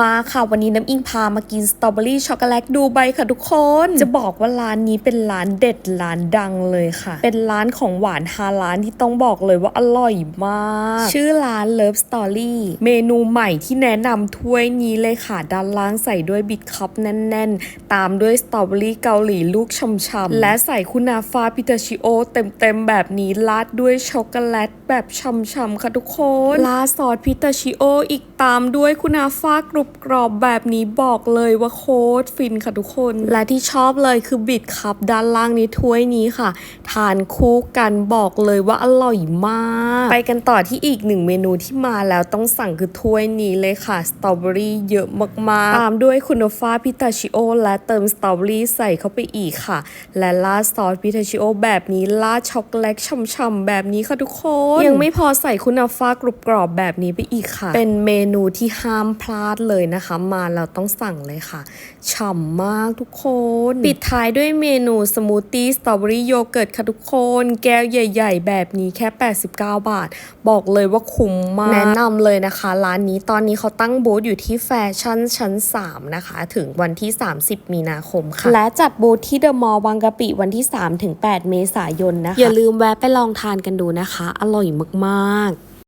มาค่ะวันนี้น้ำอิงพามากินสตรอเบอรี่ช็อกโกแลตดูใบค่ะทุกคน จะบอกว่าร้านนี้เป็นร้านเด็ดร้านดังเลยค่ะ เป็นร้านของหวานฮาร้านที่ต้องบอกเลยว่าอร่อยมาก ชื่อร้าน Love Story เมนูใหม่ที่แนะนำถ้วยนี้เลยค่ะ ด้านล่างใส่ด้วยบิทคัพแน่น ๆ ตามด้วยสตรอเบอรี่เกาหลีลูกช่ำๆและใส่คุณาฟ้าพิตาชิโอเต็มๆแบบนี้ราดด้วยช็อกโกแลตแบบช่ำๆค่ะทุกคนราดซอสพิตาชิโออีกตามด้วยคุณาฟ้ากรุบกรอบแบบนี้บอกเลยว่าโคตรฟินค่ะทุกคน และที่ชอบเลยคือบิดคัพด้านล่างนี้ถ้วยนี้ค่ะ ทานคู่กันบอกเลยว่าอร่อยมาก ไปกันต่อที่อีกหนึ่งเมนูที่มาแล้วต้องสั่งคือถ้วยนี้เลยค่ะสตรอเบอรี่เยอะมากๆ ตามด้วยคุณฟ้าพิตาชิโอและเติมสตรอเบอรี่ใส่เข้าไปอีกค่ะ และราดซอสพิตาชิโอแบบนี้ราดช็อกโกแลตช่ำๆแบบนี้ค่ะทุกคน ยังไม่พอใส่คุณฟ้ากรุบกรอบแบบนี้ไปอีกค่ะ เป็นเมนูที่ห้ามพลาดเลยนะคะ มาแล้วต้องสั่งเลยค่ะฉ่ำมากทุกคน ปิดท้ายด้วยเมนูสมูทตี้สตรอเบอรี่โยเกิร์ตค่ะทุกคน แก้วใหญ่ ๆ แบบนี้แค่ 89 บาท บอกเลยว่าคุ้มมาก แนะนำเลยนะคะ ร้านนี้ตอนนี้เขาตั้งบูธอยู่ที่แฟชั่นชั้น 3 นะคะ ถึงวันที่ 30 มีนาคมค่ะ และจัดบูธที่เดอะมอลล์บางกะปิวันที่3-8เมษายนนะคะ อย่าลืมแวะไปลองทานกันดูนะคะ อร่อยมากๆ